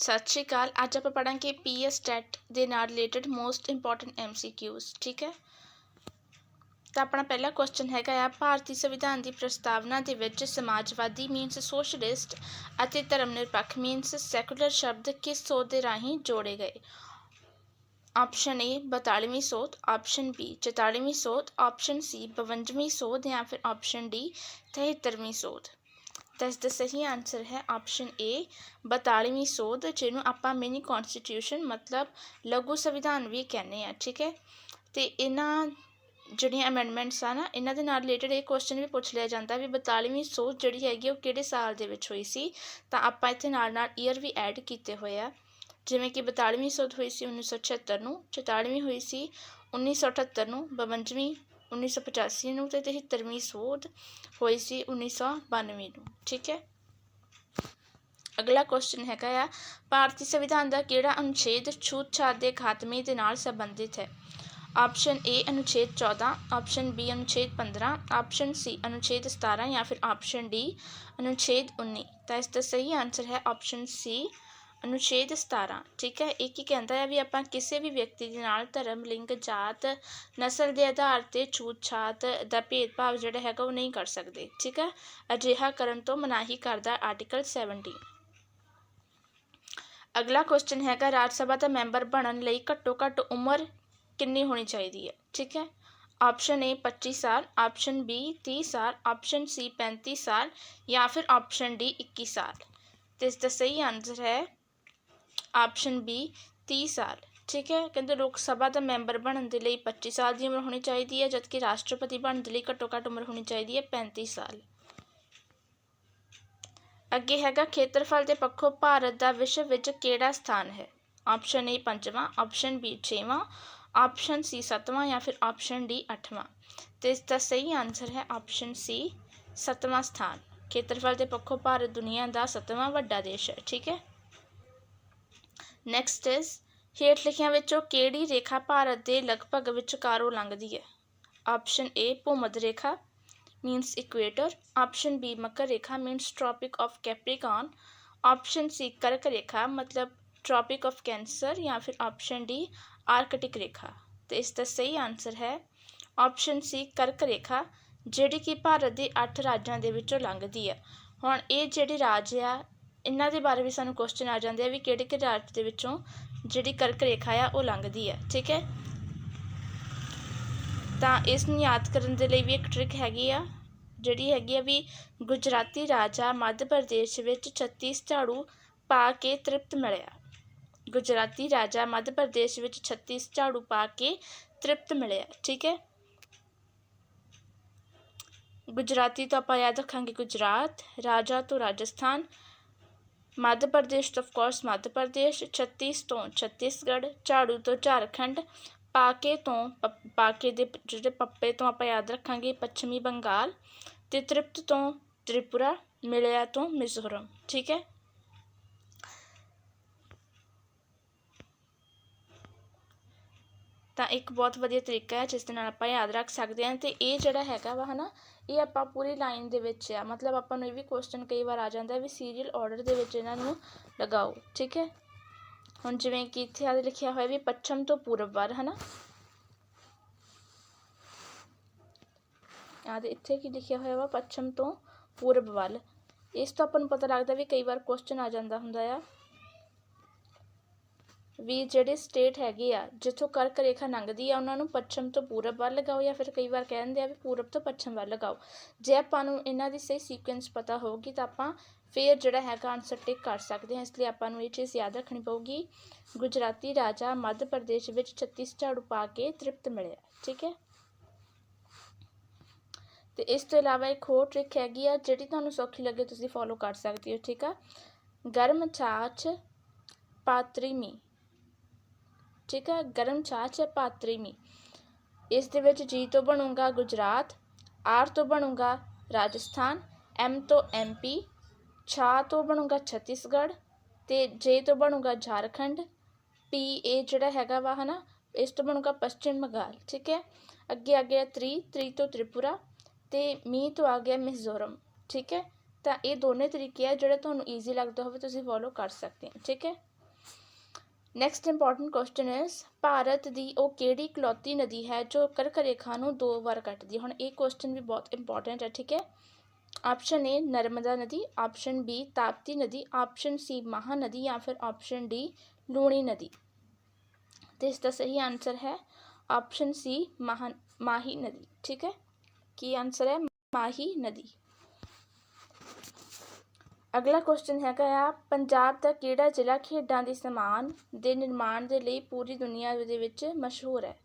ਸਤਿ ਸ਼੍ਰੀ ਅਕਾਲ। ਅੱਜ ਆਪਾਂ ਪੜਾਂਗੇ ਪੀਐਸ ਟੈਟ ਦੇ ਨਾਲ ਰਿਲੇਟਡ ਮੋਸਟ ਇੰਪੋਰਟੈਂਟ ਐਮਸੀਕਿਊਜ਼ ਠੀਕ ਹੈ? ਤਾਂ ਆਪਣਾ ਪਹਿਲਾ ਕੁਐਸਚਨ ਹੈਗਾ ਆ, ਭਾਰਤੀ ਸੰਵਿਧਾਨ ਦੀ ਪ੍ਰਸਤਾਵਨਾ ਦੇ ਵਿੱਚ ਸਮਾਜਵਾਦੀ ਮੀਨਸ ਸੋਸ਼ਲਿਸਟ ਅਤੇ ਧਰਮ ਨਿਰਪੱਖ ਮੀਨਸ ਸੈਕੂਲਰ ਸ਼ਬਦ ਕਿਸ ਸੋਧ ਦੇ ਰਾਹੀਂ ਜੋੜੇ ਗਏ? ਆਪਸ਼ਨ ਏ 42ਵੀਂ ਸੋਧ। ਆਪਸ਼ਨ ਬੀ 44ਵੀਂ ਸੋਧ। ਆਪਸ਼ਨ ਸੀ 52ਵੀਂ ਸੋਧ ਜਾਂ ਫਿਰ ਆਪਸ਼ਨ ਡੀ 73ਵੀਂ ਸੋਧ। ਤਾਂ ਇਸ ਦਾ ਸਹੀ ਆਨਸਰ ਹੈ ਆਪਸ਼ਨ ਏ 42ਵੀਂ ਸੋਧ, ਜਿਹਨੂੰ ਆਪਾਂ ਮਿਨੀ ਕਨਸਟੀਟਿਊਸ਼ਨ ਮਤਲਬ ਲਘੂ ਸੰਵਿਧਾਨ ਵੀ ਕਹਿੰਦੇ ਆ ਠੀਕ ਹੈ? ਤੇ ਇਹਨਾਂ ਜਿਹੜੀਆਂ ਅਮੈਂਡਮੈਂਟਸ ਆ ਨਾ, ਇਹਨਾਂ ਦੇ ਨਾਲ ਰਿਲੇਟਡ ਇਹ ਕੁਐਸਚਨ ਵੀ ਪੁੱਛ ਲਿਆ ਜਾਂਦਾ ਵੀ 42ਵੀਂ ਸੋਧ ਜਿਹੜੀ ਹੈਗੀ ਉਹ ਕਿਹੜੇ ਸਾਲ ਦੇ ਵਿੱਚ ਹੋਈ ਸੀ? ਤਾਂ ਆਪਾਂ ਇੱਥੇ ਨਾਲ ਨਾਲ ਈਅਰ ਵੀ ਐਡ ਕੀਤੇ ਹੋਏ ਆ, ਜਿਵੇਂ ਕਿ 42ਵੀਂ ਸੋਧ ਹੋਈ ਸੀ 1976 ਨੂੰ 44ਵੀਂ ਹੋਈ ਸੀ 1978 ਨੂੰ 52ਵੀਂ 1985 ਨੂੰ ਤੇ 73ਵੀਂ ਸੋਧ ਹੋਈ ਸੀ 1992 ਨੂੰ, ਠੀਕ ਹੈ? ਅਗਲਾ ਕੁਐਸਚਨ ਹੈਗਾ ਆ, ਭਾਰਤੀ ਸੰਵਿਧਾਨ ਦਾ ਕਿਹੜਾ ਅਨੁਛੇਦ ਛੂਤਛਾਤ ਦੇ ਖਾਤਮੇ ਦੇ ਨਾਲ ਸੰਬੰਧਿਤ ਹੈ? ਆਪਸ਼ਨ ਏ ਅਨੁਛੇਦ 14 ਆਪਸ਼ਨ ਬੀ ਅਨੁਛੇਦ 15 ਆਪਸ਼ਨ ਸੀ ਅਨੁਛੇਦ 17 ਜਾਂ ਫਿਰ ਆਪਸ਼ਨ ਡੀ ਅਨੁਛੇਦ 19 ਤਾਂ ਇਸ ਦਾ ਸਹੀ ਆਨਸਰ ਹੈ ਆਪਸ਼ਨ ਸੀ ਅਨੁਛੇਦ 17 ਠੀਕ ਹੈ? ਇਹ ਕੀ ਕਹਿੰਦਾ ਹੈ ਵੀ ਆਪਾਂ ਕਿਸੇ ਵੀ ਵਿਅਕਤੀ ਦੇ ਨਾਲ ਧਰਮ, ਲਿੰਗ, ਜਾਤ, ਨਸਲ ਦੇ ਆਧਾਰ ਤੇ ਛੂਤ-ਛਾਤ ਦਾ ਭੇਦਭਾਵ ਜਿਹੜਾ ਹੈਗਾ ਉਹ ਨਹੀਂ ਕਰ ਸਕਦੇ, ਠੀਕ ਹੈ? ਅਜਿਹਾ ਕਰਨ ਤੋਂ ਮਨਾਹੀ ਕਰਦਾ ਆਰਟੀਕਲ 17 ਅਗਲਾ ਕੁਐਸਚਨ ਹੈਗਾ, ਰਾਜ ਸਭਾ ਦਾ ਮੈਂਬਰ ਬਣਨ ਲਈ ਘੱਟੋ ਘੱਟ ਉਮਰ ਕਿੰਨੀ ਹੋਣੀ ਚਾਹੀਦੀ ਹੈ? ਠੀਕ ਹੈ? ਆਪਸ਼ਨ ਏ 25 ਸਾਲ ਆਪਸ਼ਨ ਬੀ 30 ਸਾਲ ਆਪਸ਼ਨ ਸੀ 35 ਸਾਲ ਜਾਂ ਫਿਰ ਆਪਸ਼ਨ ਡੀ 21 ਸਾਲ। ਤੇ ਇਸ ਦਾ ਸਹੀ ਆਨਸਰ ਹੈ ਆਪਸ਼ਨ ਬੀ ਤੀਹ ਸਾਲ। ਠੀਕ ਹੈ? ਕਹਿੰਦੇ ਲੋਕ ਸਭਾ ਦਾ ਮੈਂਬਰ ਬਣਨ ਦੇ ਲਈ 25 ਸਾਲ ਦੀ ਉਮਰ ਹੋਣੀ ਚਾਹੀਦੀ ਹੈ, ਜਦਕਿ ਰਾਸ਼ਟਰਪਤੀ ਬਣਨ ਦੇ ਲਈ ਘੱਟੋ ਘੱਟ ਉਮਰ ਹੋਣੀ ਚਾਹੀਦੀ ਹੈ 35 ਸਾਲ। ਅੱਗੇ ਹੈਗਾ, ਖੇਤਰਫਲ ਦੇ ਪੱਖੋਂ ਭਾਰਤ ਦਾ ਵਿਸ਼ਵ ਵਿੱਚ ਕਿਹੜਾ ਸਥਾਨ ਹੈ? ਆਪਸ਼ਨ ਏ ਪੰਜਵਾਂ, ਆਪਸ਼ਨ ਬੀ ਛੇਵਾਂ, ਆਪਸ਼ਨ ਸੀ ਸੱਤਵਾਂ ਜਾਂ ਫਿਰ ਆਪਸ਼ਨ ਡੀ ਅੱਠਵਾਂ। ਤੇ ਇਸ ਦਾ ਸਹੀ ਆਨਸਰ ਹੈ ਆਪਸ਼ਨ ਸੀ ਸੱਤਵਾਂ ਸਥਾਨ। ਖੇਤਰਫਲ ਦੇ ਪੱਖੋਂ ਭਾਰਤ ਦੁਨੀਆ ਦਾ ਸੱਤਵਾਂ ਵੱਡਾ ਦੇਸ਼ ਹੈ, ਠੀਕ ਹੈ? ਨੈਕਸਟ ਇਜ਼ ਹੇਠ ਲਿਖਿਆਂ ਵਿੱਚੋਂ ਕਿਹੜੀ ਰੇਖਾ ਭਾਰਤ ਦੇ ਲਗਭਗ ਵਿਚਕਾਰੋਂ ਲੰਘਦੀ ਹੈ? ਆਪਸ਼ਨ ਏ ਭੂਮਧ ਰੇਖਾ ਮੀਨਸ ਇਕੁਏਟਰ ਆਪਸ਼ਨ ਬੀ ਮਕਰ ਰੇਖਾ means tropic of Capricorn option C ਕਰਕ ਰੇਖਾ, ਮਤਲਬ ਟ੍ਰੋਪਿਕ ਆਫ ਕੈਂਸਰ ਜਾਂ ਫਿਰ ਆਪਸ਼ਨ ਡੀ ਆਰਕਟਿਕ ਰੇਖਾ। ਤੇ ਇਸ ਦਾ ਸਹੀ ਆਨਸਰ ਹੈ ਆਪਸ਼ਨ ਸੀ ਕਰਕ ਰੇਖਾ, ਜਿਹੜੀ ਕਿ ਭਾਰਤ ਦੇ 8 ਰਾਜਾਂ ਦੇ ਵਿੱਚੋਂ ਲੰਘਦੀ ਹੈ। ਹੁਣ ਇਹ ਜਿਹੜੇ ਰਾਜ ਆ ਇਹਨਾਂ ਦੇ ਬਾਰੇ ਵੀ ਸਾਨੂੰ ਕੁਸ਼ਚਨ ਆ ਜਾਂਦੇ ਆ ਵੀ ਕਿਹੜੇ ਕਿਹੜੇ ਰਾਜ ਦੇ ਵਿੱਚੋਂ ਜਿਹੜੀ ਕਰਕ ਰੇਖਾ ਆ ਉਹ ਲੰਘਦੀ ਹੈ ਠੀਕ ਹੈ? ਤਾਂ ਇਸ ਨੂੰ ਯਾਦ ਕਰਨ ਦੇ ਲਈ ਵੀ ਇੱਕ ਟ੍ਰਿਕ ਹੈਗੀ ਆ, ਜਿਹੜੀ ਹੈਗੀ ਆ ਵੀ ਗੁਜਰਾਤੀ ਰਾਜਾ ਮੱਧ ਪ੍ਰਦੇਸ਼ ਵਿੱਚ 36 ਝਾੜੂ ਪਾ ਕੇ ਤ੍ਰਿਪਤ ਮਿਲਿਆ। ਗੁਜਰਾਤੀ ਰਾਜਾ ਮੱਧ ਪ੍ਰਦੇਸ਼ ਵਿੱਚ 36 ਝਾੜੂ ਪਾ ਕੇ ਤ੍ਰਿਪਤ ਮਿਲਿਆ, ਠੀਕ ਹੈ? ਗੁਜਰਾਤੀ ਤੋਂ ਆਪਾਂ ਯਾਦ ਰੱਖਾਂਗੇ ਗੁਜਰਾਤ, ਰਾਜਾ ਤੋਂ ਰਾਜਸਥਾਨ ਮੱਧ ਪ੍ਰਦੇਸ਼ ਤੋਂ ਆਫ ਕੋਰਸ ਮੱਧ ਪ੍ਰਦੇਸ਼ 36 ਤੋਂ ਛੱਤੀਸਗੜ੍ਹ ਝਾੜੂ ਤੋਂ ਝਾਰਖੰਡ ਪਾਕੇ ਤੋਂ ਪਾਕੇ ਦੇ ਜਿਹੜੇ ਪੱਪੇ ਤੋਂ ਆਪਾਂ ਯਾਦ ਰੱਖਾਂਗੇ ਪੱਛਮੀ ਬੰਗਾਲ ਅਤੇ ਤ੍ਰਿਪਤ ਤੋਂ ਤ੍ਰਿਪੁਰਾ ਮਿਲਿਆ ਤੋਂ ਮਿਜ਼ੋਰਮ ਠੀਕ ਹੈ ਤਾਂ ਇੱਕ ਬਹੁਤ ਵਧੀਆ ਤਰੀਕਾ ਹੈ ਜਿਸ ਦੇ ਨਾਲ ਆਪਾਂ ਯਾਦ ਰੱਖ ਸਕਦੇ ਹਾਂ ਅਤੇ ਇਹ ਜਿਹੜਾ ਹੈਗਾ ਵਾ ਹੈ ਨਾ ਇਹ ਆਪਾਂ ਪੂਰੀ ਲਾਈਨ ਦੇ ਵਿੱਚ ਆ। ਮਤਲਬ ਆਪਾਂ ਨੂੰ ਇਹ ਵੀ ਕੁਐਸਚਨ ਕਈ ਵਾਰ ਆ ਜਾਂਦਾ ਵੀ ਸੀਰੀਅਲ ਆਰਡਰ ਦੇ ਵਿੱਚ ਇਹਨਾਂ ਨੂੰ ਲਗਾਓ, ਠੀਕ ਹੈ? ਹੁਣ ਜਿਵੇਂ ਕਿ ਇੱਥੇ ਆ ਲਿਖਿਆ ਹੋਇਆ ਵੀ ਪੱਛਮ ਤੋਂ ਪੂਰਬ ਵੱਲ ਹੈ ਨਾ ਆਦੇ ਇੱਥੇ ਕੀ ਲਿਖਿਆ ਹੋਇਆ ਵਾ, ਪੱਛਮ ਤੋਂ ਪੂਰਬ ਵੱਲ। ਇਸ ਤੋਂ ਆਪਾਂ ਨੂੰ ਪਤਾ ਲੱਗਦਾ ਵੀ ਕਈ ਵਾਰ ਕੁਐਸਚਨ ਆ ਜਾਂਦਾ ਹੁੰਦਾ ਆ। ਵੀ ਜਿਹੜੇ ਸਟੇਟ ਹੈਗੇ ਆ, ਜਿੱਥੋਂ ਕਰਕ ਰੇਖਾ ਲੰਘਦੀ ਆ, ਉਹਨਾਂ ਨੂੰ ਪੱਛਮ ਤੋਂ ਪੂਰਬ ਵੱਲ ਲਗਾਓ ਜਾਂ ਫਿਰ ਕਈ ਵਾਰ ਕਹਿ ਦਿੰਦੇ ਆ ਵੀ ਪੂਰਬ ਤੋਂ ਪੱਛਮ ਵੱਲ ਲਗਾਓ। ਜੇ ਆਪਾਂ ਨੂੰ ਇਹਨਾਂ ਦੀ ਸਹੀ ਸੀਕੁਐਂਸ ਪਤਾ ਹੋਊਗੀ ਤਾਂ ਆਪਾਂ ਫਿਰ ਜਿਹੜਾ ਹੈਗਾ ਆਨਸਰ ਟਿਕ ਕਰ ਸਕਦੇ ਹਾਂ, ਇਸ ਲਈ ਆਪਾਂ ਨੂੰ ਇਹ ਚੀਜ਼ ਯਾਦ ਰੱਖਣੀ ਪਊਗੀ। ਗੁਜਰਾਤੀ ਰਾਜਾ ਮੱਧ ਪ੍ਰਦੇਸ਼ ਵਿੱਚ 36 ਝਾੜੂ ਪਾ ਕੇ ਤ੍ਰਿਪਤ ਮਿਲਿਆ, ਠੀਕ ਹੈ? ਤੇ ਇਸ ਤੋਂ ਇਲਾਵਾ ਇੱਕ ਹੋਰ ਟ੍ਰਿਕ ਹੈਗੀ ਆ, ਜਿਹੜੀ ਤੁਹਾਨੂੰ ਸੌਖੀ ਲੱਗੇ ਤੁਸੀਂ ਫੋਲੋ ਕਰ ਸਕਦੇ ਹੋ, ਠੀਕ ਆ? ਗਰਮ ਛਾਛ, ਪਾਤਰੀ ਮੀ ਠੀਕ ਹੈ ਗਰਮ ਛਾਛ 'ਚ ਪਾਤਰੀ ਮੀ ਇਸ ਦੇ ਵਿੱਚ ਜੀ ਤੋਂ ਬਣੂਗਾ ਗੁਜਰਾਤ ਆਰ ਤੋਂ ਬਣੂਗਾ ਰਾਜਸਥਾਨ ਐਮ ਤੋਂ ਐਮਪੀ ਛਾ ਤੋਂ ਬਣੂਗਾ ਛੱਤੀਸਗੜ੍ਹ ਤੇ ਜੇ ਤੋਂ ਬਣੂਗਾ ਝਾਰਖੰਡ। ਪੀ ਇਹ ਜਿਹੜਾ ਹੈਗਾ ਵਾ ਹਨਾ, ਇਸ ਤੋਂ ਬਣੂਗਾ ਪੱਛਮ ਬੰਗਾਲ, ਠੀਕ ਹੈ? ਅੱਗੇ ਆ ਗਿਆ ਤ੍ਰੀ ਤ੍ਰੀ ਤੋਂ ਤ੍ਰਿਪੁਰਾ ਤੇ ਮੀ ਤੋਂ ਆ ਗਿਆ ਮਿਜ਼ੋਰਮ, ਠੀਕ ਹੈ? ਤਾਂ ਇਹ ਦੋਨੇ ਤਰੀਕੇ ਆ ਜਿਹੜੇ ਤੁਹਾਨੂੰ ਈਜ਼ੀ ਲੱਗਦਾ ਹੋਵੇ, ਤੁਸੀਂ ਫੋਲੋ ਕਰ ਸਕਦੇ ਹੋ, ਠੀਕ ਹੈ? Next important question is Bharat ਦੀ ਉਹ ਕਿਹੜੀ ਇਕਲੌਤੀ ਨਦੀ ਹੈ ਜੋ ਕਰਕ ਰੇਖਾ ਨੂੰ ਦੋ ਵਾਰ ਕੱਟਦੀ ਹੈ? ਹੁਣ ਇਹ ਕੁਐਸਚਨ ਵੀ ਬਹੁਤ ਇੰਪੋਰਟੈਂਟ ਹੈ, ਠੀਕ ਹੈ? ਆਪਸ਼ਨ ਏ ਨਰਮਦਾ ਨਦੀ ਆਪਸ਼ਨ ਬੀ ਤਾਪਤੀ ਨਦੀ ਆਪਸ਼ਨ ਸੀ ਮਹਾਨਦੀ ਜਾਂ ਫਿਰ ਆਪਸ਼ਨ ਡੀ ਲੂਣੀ ਨਦੀ। ਤੇ ਇਸ ਦਾ ਸਹੀ ਆਨਸਰ ਹੈ ਆਪਸ਼ਨ ਸੀ ਮਹਾ ਮਾਹੀ ਨਦੀ, ਠੀਕ ਹੈ? ਕੀ ਆਨਸਰ ਹੈ? ਮਾਹੀ ਨਦੀ। ਅਗਲਾ ਕੁਐਸਚਨ ਹੈਗਾ ਆ, ਪੰਜਾਬ ਦਾ ਕਿਹੜਾ ਜ਼ਿਲ੍ਹਾ ਖੇਡਾਂ ਦੇ ਸਮਾਨ ਦੇ ਨਿਰਮਾਣ ਦੇ ਲਈ ਪੂਰੀ ਦੁਨੀਆ ਦੇ ਵਿੱਚ ਮਸ਼ਹੂਰ ਹੈ?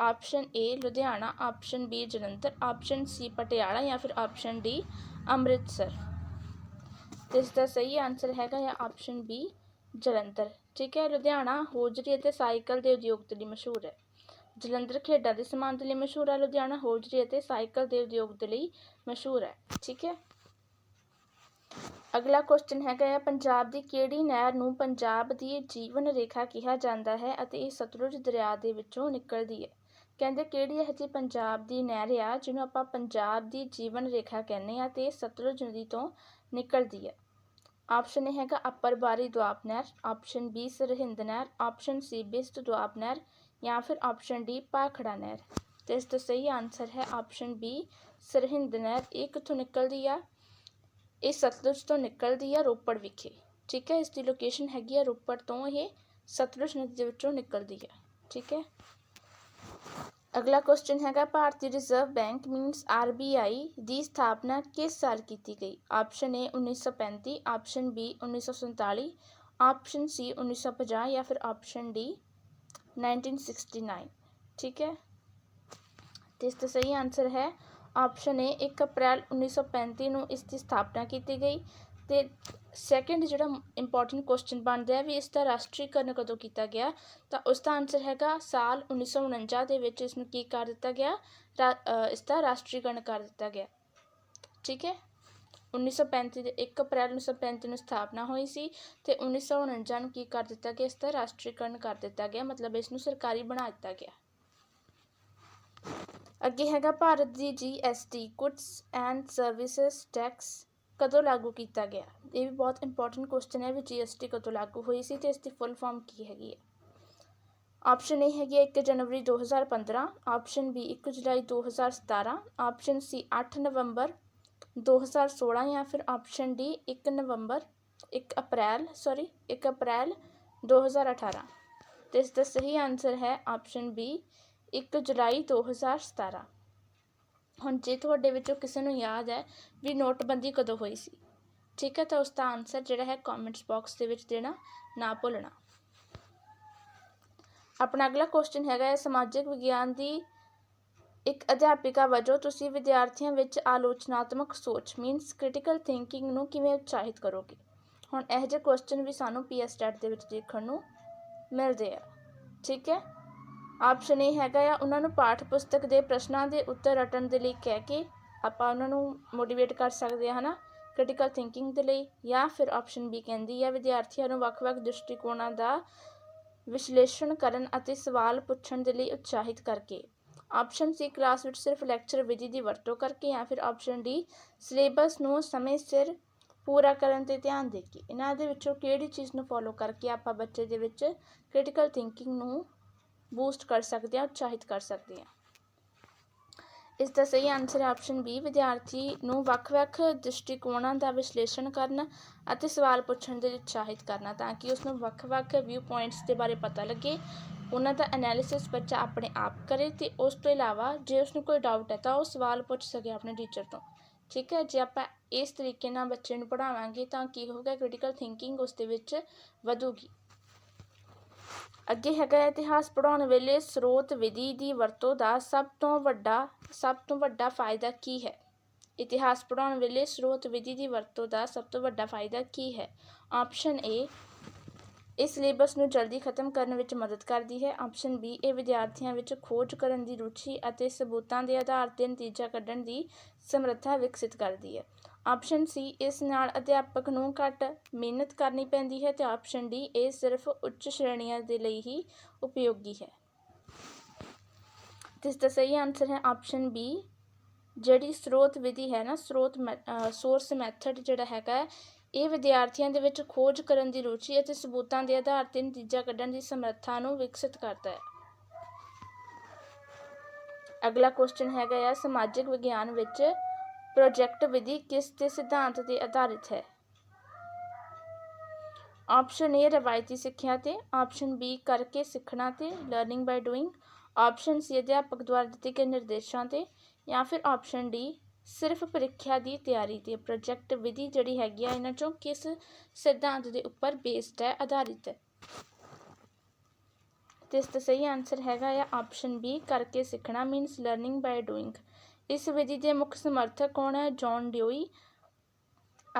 Option A Ludhiana option B Jalandhar option C Patiala ਜਾਂ ਫਿਰ ਆਪਸ਼ਨ ਡੀ ਅੰਮ੍ਰਿਤਸਰ। ਤੇ ਇਸ ਦਾ ਸਹੀ ਆਨਸਰ ਹੈਗਾ ਆ ਆਪਸ਼ਨ ਬੀ ਜਲੰਧਰ। ਠੀਕ ਹੈ, ਲੁਧਿਆਣਾ ਹੋਜਰੀ ਅਤੇ ਸਾਈਕਲ ਦੇ ਉਦਯੋਗ ਦੇ ਲਈ ਮਸ਼ਹੂਰ ਹੈ। ਜਲੰਧਰ ਖੇਡਾਂ ਦੇ ਸਮਾਨ ਦੇ ਲਈ ਮਸ਼ਹੂਰ ਹੈ, ਲੁਧਿਆਣਾ ਹੋਜਰੀ ਅਤੇ ਸਾਈਕਲ ਦੇ ਉਦਯੋਗ ਦੇ ਲਈ ਮਸ਼ਹੂਰ ਹੈ। ਠੀਕ ਹੈ। ਅਗਲਾ ਕੁਸ਼ਚਨ ਹੈਗਾ ਆ ਪੰਜਾਬ ਦੀ ਕਿਹੜੀ ਨਹਿਰ ਨੂੰ ਪੰਜਾਬ ਦੀ ਜੀਵਨ ਰੇਖਾ ਕਿਹਾ ਜਾਂਦਾ ਹੈ ਅਤੇ ਇਹ ਸਤਲੁਜ ਦਰਿਆ ਦੇ ਵਿੱਚੋਂ ਨਿਕਲਦੀ ਹੈ? ਕਹਿੰਦੇ ਕਿਹੜੀ ਇਹੋ ਜਿਹੀ ਪੰਜਾਬ ਦੀ ਨਹਿਰ ਆ ਜਿਹਨੂੰ ਆਪਾਂ ਪੰਜਾਬ ਦੀ ਜੀਵਨ ਰੇਖਾ ਕਹਿੰਦੇ ਆ ਤੇ ਇਹ ਸਤਲੁਜ ਨਦੀ ਤੋਂ ਨਿਕਲਦੀ ਹੈ? ਆਪਸ਼ਨ ਇਹ ਹੈਗਾ ਅੱਪਰ ਬਾਰੀ ਦੁਆਬ ਨਹਿਰ ਆਪਸ਼ਨ ਬੀ ਸਰਹਿੰਦ ਨਹਿਰ ਆਪਸ਼ਨ ਸੀ ਬਿਸਤ ਦੁਆਬ ਨਹਿਰ ਜਾਂ ਫਿਰ ਆਪਸ਼ਨ ਡੀ ਭਾਖੜਾ ਨਹਿਰ। ਤੇ ਇਸ ਦਾ ਸਹੀ ਆਨਸਰ ਹੈ ਆਪਸ਼ਨ ਬੀ ਸਰਹਿੰਦ ਨਹਿਰ। ਇਹ ਕਿੱਥੋਂ ਨਿਕਲਦੀ ਆ? ਇਹ ਸਤਲੁਜ ਤੋਂ ਨਿਕਲਦੀ ਆ ਰੋਪੜ ਵਿਖੇ। ਠੀਕ ਹੈ ਇਸ ਦੀ ਲੋਕੇਸ਼ਨ ਹੈਗੀ ਆ ਰੋਪੜ ਤੋਂ ਇਹ ਸਤਲੁਜ ਨਦੀ ਦੇ ਵਿੱਚੋਂ ਨਿਕਲਦੀ ਹੈ ਠੀਕ ਹੈ। ਅਗਲਾ ਕੁਐਸਚਨ ਹੈਗਾ, ਭਾਰਤੀ ਰਿਜ਼ਰਵ ਬੈਂਕ ਮੀਨਸ ਆਰਬੀਆਈ ਦੀ ਸਥਾਪਨਾ ਕਿਸ ਸਾਲ ਕੀਤੀ ਗਈ? Option A 1935 option B 1947 option C 1950 ਜਾਂ ਫਿਰ ਆਪਸ਼ਨ ਡੀ 1969 ਠੀਕ ਹੈ। ਤੇ ਇਸ ਦਾ ਸਹੀ ਆਨਸਰ ਹੈ ਆਪਸ਼ਨ ਏ, ਇੱਕ ਅਪ੍ਰੈਲ 1935 ਨੂੰ ਇਸ ਦੀ ਸਥਾਪਨਾ ਕੀਤੀ ਗਈ। ਅਤੇ ਸੈਕਿੰਡ ਜਿਹੜਾ ਇੰਪੋਰਟੈਂਟ ਕੁਸ਼ਚਨ ਬਣਦਾ ਹੈ ਵੀ ਇਸ ਦਾ ਰਾਸ਼ਟਰੀਕਰਨ ਕਦੋਂ ਕੀਤਾ ਗਿਆ? ਤਾਂ ਉਸ ਦਾ ਆਨਸਰ ਹੈਗਾ ਸਾਲ 1949 ਦੇ ਵਿੱਚ ਇਸ ਨੂੰ ਕੀ ਕਰ ਦਿੱਤਾ ਗਿਆ? ਰਾ- ਇਸ ਦਾ ਰਾਸ਼ਟਰੀਕਰਨ ਕਰ ਦਿੱਤਾ ਗਿਆ। ਠੀਕ ਹੈ? 1935 ਦੇ, ਇੱਕ ਅਪ੍ਰੈਲ 1935 ਨੂੰ ਸਥਾਪਨਾ ਹੋਈ ਸੀ ਅਤੇ ਉੱਨੀ ਸੌ ਉਣੰਜਾ ਨੂੰ ਕੀ ਕਰ ਦਿੱਤਾ ਗਿਆ? ਇਸ ਦਾ ਰਾਸ਼ਟਰੀਕਰਨ ਕਰ ਦਿੱਤਾ ਗਿਆ। ਮਤਲਬ ਇਸ ਨੂੰ ਸਰਕਾਰੀ ਬਣਾ ਦਿੱਤਾ ਗਿਆ। ਅੱਗੇ ਹੈਗਾ ਭਾਰਤ ਦੀ G S T goods and services tax ਕਦੋਂ ਲਾਗੂ ਕੀਤਾ ਗਿਆ? ਇਹ ਵੀ ਬਹੁਤ ਇੰਪੋਰਟੈਂਟ ਕੁਐਸਚਨ ਹੈ ਵੀ ਜੀ ਐੱਸ ਟੀ ਕਦੋਂ ਲਾਗੂ ਹੋਈ ਸੀ ਤੇ ਇਸ ਦੀ ਫੁੱਲ ਫਾਰਮ ਕੀ ਹੈਗੀ ਹੈ। ਆਪਸ਼ਨ ਏ ਹੈਗੀ ਹੈ 1 ਜਨਵਰੀ 2015 ਆਪਸ਼ਨ ਬੀ 1 ਜੁਲਾਈ 2017 ਆਪਸ਼ਨ ਸੀ 8 ਨਵੰਬਰ 2016 ਜਾਂ ਫਿਰ ਆਪਸ਼ਨ ਡੀ 1 ਨਵੰਬਰ 1 ਅਪ੍ਰੈਲ ਸੌਰੀ 1 ਅਪ੍ਰੈਲ 2018 ਤੇ ਇਸ ਦਾ ਸਹੀ ਆਨਸਰ ਹੈ ਆਪਸ਼ਨ ਬੀ ਇੱਕ ਜੁਲਾਈ 2017 ਹੁਣ ਜੇ ਤੁਹਾਡੇ ਵਿੱਚੋਂ ਕਿਸੇ ਨੂੰ ਯਾਦ ਹੈ ਵੀ ਨੋਟਬੰਦੀ ਕਦੋਂ ਹੋਈ ਸੀ, ਠੀਕ ਹੈ, ਤਾਂ ਉਸ ਦਾ ਆਨਸਰ ਜਿਹੜਾ ਹੈ ਕਮੈਂਟਸ ਬਾਕਸ ਦੇ ਵਿੱਚ ਦੇਣਾ, ਨਾ ਭੁੱਲਣਾ। ਆਪਣਾ ਅਗਲਾ ਕੁਐਸਚਨ ਹੈਗਾ ਹੈ, ਸਮਾਜਿਕ ਵਿਗਿਆਨ ਦੀ ਇੱਕ ਅਧਿਆਪਿਕਾ ਵਜੋਂ ਤੁਸੀਂ ਵਿਦਿਆਰਥੀਆਂ ਵਿੱਚ ਆਲੋਚਨਾਤਮਕ ਸੋਚ ਮੀਨਸ ਕ੍ਰਿਟੀਕਲ ਥਿੰਕਿੰਗ ਨੂੰ ਕਿਵੇਂ ਉਤਸ਼ਾਹਿਤ ਕਰੋਗੇ? ਹੁਣ ਇਹੋ ਜਿਹੇ ਕੁਐਸਚਨ ਵੀ ਸਾਨੂੰ ਪੀਐਸਟੈਟ ਦੇ ਵਿੱਚ ਦੇਖਣ ਨੂੰ ਮਿਲਦੇ ਆ, ਠੀਕ ਹੈ। ਆਪਸ਼ਨ ਇਹ ਹੈਗਾ ਆ, ਉਹਨਾਂ ਨੂੰ ਪਾਠ ਪੁਸਤਕ ਦੇ ਪ੍ਰਸ਼ਨਾਂ ਦੇ ਉੱਤਰ ਰਟਣ ਦੇ ਲਈ ਕਹਿ ਕੇ ਆਪਾਂ ਉਹਨਾਂ ਨੂੰ ਮੋਟੀਵੇਟ ਕਰ ਸਕਦੇ ਹਾਂ, ਹਨਾ? ਕ੍ਰਿਟੀਕਲ ਥਿੰਕਿੰਗ ਦੇ ਲਈ ਜਾਂ ਫਿਰ ਆਪਸ਼ਨ ਬੀ ਕਹਿੰਦੀ ਹੈ ਵਿਦਿਆਰਥੀਆਂ ਨੂੰ ਵੱਖ-ਵੱਖ ਦ੍ਰਿਸ਼ਟੀਕੋਣਾਂ ਦਾ ਵਿਸ਼ਲੇਸ਼ਣ ਕਰਨ ਅਤੇ ਸਵਾਲ ਪੁੱਛਣ ਦੇ ਲਈ ਉਤਸ਼ਾਹਿਤ ਕਰਕੇ। ਆਪਸ਼ਨ ਸੀ ਕਲਾਸ ਵਿੱਚ ਸਿਰਫ ਲੈਕਚਰ ਵਿਧੀ ਦੀ ਵਰਤੋਂ ਕਰਕੇ ਜਾਂ ਫਿਰ ਆਪਸ਼ਨ ਡੀ ਸਿਲੇਬਸ ਨੂੰ ਸਮੇਂ ਸਿਰ ਪੂਰਾ ਕਰਨ ਤੇ ਧਿਆਨ ਦੇ ਕੇ। ਇਹਨਾਂ ਦੇ ਵਿੱਚੋਂ ਕਿਹੜੀ ਚੀਜ਼ ਨੂੰ ਫੋਲੋ ਕਰਕੇ ਆਪਾਂ ਬੱਚੇ ਦੇ ਵਿੱਚ ਕ੍ਰਿਟੀਕਲ ਥਿੰਕਿੰਗ ਨੂੰ ਬੂਸਟ ਕਰ ਸਕਦੇ ਹਾਂ, ਉਤਸ਼ਾਹਿਤ ਕਰ ਸਕਦੇ ਹਾਂ। ਇਸ ਦਾ ਸਹੀ ਆਨਸਰ ਹੈ ਆਪਸ਼ਨ ਬੀ ਵਿਦਿਆਰਥੀ ਨੂੰ ਵੱਖ-ਵੱਖ ਦ੍ਰਿਸ਼ਟੀਕੋਣਾਂ ਦਾ ਵਿਸ਼ਲੇਸ਼ਣ ਕਰਨ ਅਤੇ ਸਵਾਲ ਪੁੱਛਣ ਦੇ ਲਈ ਉਤਸ਼ਾਹਿਤ ਕਰਨਾ, ਤਾਂ ਕਿ ਉਸ ਨੂੰ ਵੱਖ-ਵੱਖ ਵਿਊ ਪੁਆਇੰਟਸ ਦੇ ਬਾਰੇ ਪਤਾ ਲੱਗੇ। ਉਹਨਾਂ ਦਾ ਐਨਾਲਿਸਿਸ ਬੱਚਾ ਆਪਣੇ ਆਪ ਕਰੇ ਤੇ ਉਸ ਤੋਂ ਇਲਾਵਾ ਜੇ ਉਸ ਨੂੰ ਕੋਈ ਡਾਊਟ ਹੈ ਤਾਂ ਉਹ ਸਵਾਲ ਪੁੱਛ ਸਕੇ ਆਪਣੇ ਟੀਚਰ ਤੋਂ। ਠੀਕ ਹੈ, ਜੇ ਆਪਾਂ ਇਸ ਤਰੀਕੇ ਨਾਲ ਬੱਚੇ ਨੂੰ ਪੜ੍ਹਾਵਾਂਗੇ ਤਾਂ ਕੀ ਹੋਊਗਾ ਕ੍ਰਿਟੀਕਲ ਥਿੰਕਿੰਗ ਉਸ ਦੇ ਵਿੱਚ ਵਧੂਗੀ। ਅੱਗੇ ਹੈਗਾ ਇਤਿਹਾਸ ਪੜ੍ਹਾਉਣ ਵੇਲੇ ਸਰੋਤ ਵਿਧੀ ਦੀ ਵਰਤੋਂ ਦਾ ਸਭ ਤੋਂ ਵੱਡਾ, ਸਭ ਤੋਂ ਵੱਡਾ ਫਾਇਦਾ ਕੀ ਹੈ? ਇਤਿਹਾਸ ਪੜ੍ਹਾਉਣ ਵੇਲੇ ਸਰੋਤ ਵਿਧੀ ਦੀ ਵਰਤੋਂ ਦਾ ਸਭ ਤੋਂ ਵੱਡਾ ਫਾਇਦਾ ਕੀ ਹੈ? ਆਪਸ਼ਨ ਏ ਇਹ ਸਿਲੇਬਸ ਨੂੰ ਜਲਦੀ ਖਤਮ ਕਰਨ ਵਿੱਚ ਮਦਦ ਕਰਦੀ ਹੈ। ਆਪਸ਼ਨ ਬੀ ਇਹ ਵਿਦਿਆਰਥੀਆਂ ਵਿੱਚ ਖੋਜ ਕਰਨ ਦੀ ਰੁਚੀ ਅਤੇ ਸਬੂਤਾਂ ਦੇ ਆਧਾਰ ਤੇ ਨਤੀਜਾ ਕੱਢਣ ਦੀ ਸਮਰੱਥਾ ਵਿਕਸਿਤ ਕਰਦੀ ਹੈ। ਆਪਸ਼ਨ ਸੀ ਇਸ ਨਾਲ ਅਧਿਆਪਕ ਨੂੰ ਘੱਟ ਮਿਹਨਤ ਕਰਨੀ ਪੈਂਦੀ ਹੈ ਅਤੇ ਆਪਸ਼ਨ ਡੀ ਇਹ ਸਿਰਫ ਉੱਚ ਸ਼੍ਰੇਣੀਆਂ ਦੇ ਲਈ ਹੀ ਉਪਯੋਗੀ ਹੈ। ਤੇ ਇਸ ਦਾ ਸਹੀ ਆਨਸਰ ਹੈ ਆਪਸ਼ਨ ਬੀ ਜਿਹੜੀ ਸਰੋਤ ਵਿਧੀ ਹੈ ਨਾ ਸਰੋਤ ਸੋਰਸ ਮੈਥਡ ਜਿਹੜਾ ਹੈਗਾ ਹੈ, ਇਹ ਵਿਦਿਆਰਥੀਆਂ ਦੇ ਵਿੱਚ ਖੋਜ ਕਰਨ ਦੀ ਰੁਚੀ ਅਤੇ ਸਬੂਤਾਂ ਦੇ ਆਧਾਰ ਤੇ ਨਤੀਜਾ ਕੱਢਣ ਦੀ ਸਮਰੱਥਾ ਨੂੰ ਵਿਕਸਿਤ ਕਰਦਾ ਹੈ। ਅਗਲਾ ਕੁਐਸਚਨ ਹੈਗਾ ਆ ਸਮਾਜਿਕ ਵਿਗਿਆਨ ਵਿੱਚ ਪ੍ਰੋਜੈਕਟ ਵਿਧੀ ਕਿਸ ਦੇ ਸਿਧਾਂਤ ਤੇ ਆਧਾਰਿਤ ਹੈ? ਆਪਸ਼ਨ ਏ ਰਵਾਇਤੀ ਸਿੱਖਿਆ ਤੇ। ਆਪਸ਼ਨ ਬੀ ਕਰਕੇ ਸਿੱਖਣਾ ਤੇ। Learning by doing option C ਅਧਿਆਪਕ ਦੁਆਰਾ ਦਿੱਤੇ ਗਏ ਨਿਰਦੇਸ਼ਾਂ ਤੇ। ਜਾਂ ਫਿਰ ਆਪਸ਼ਨ ਡੀ ਸਿਰਫ ਪ੍ਰੀਖਿਆ ਦੀ ਤਿਆਰੀ ਤੇ। ਪ੍ਰੋਜੈਕਟ ਵਿਧੀ ਜਿਹੜੀ ਹੈਗੀ ਆ, ਇਹਨਾਂ ਚੋਂ ਕਿਸ ਸਿਧਾਂਤ ਦੇ ਉੱਪਰ ਬੇਸਡ ਹੈ, ਆਧਾਰਿਤ ਹੈ? ਤੇ ਇਸ ਦਾ ਸਹੀ ਆਨਸਰ ਹੈਗਾ ਆ ਆਪਸ਼ਨ ਬੀ ਕਰਕੇ ਸਿੱਖਣਾ ਮੀਨਸ ਲਰਨਿੰਗ ਬਾਈ ਡੂਇੰਗ ਇਸ ਵਿਧੀ ਦੇ ਮੁੱਖ ਸਮਰਥਕ ਕੌਣ ਹੈ? ਜੌਨ ਡਿਊਈ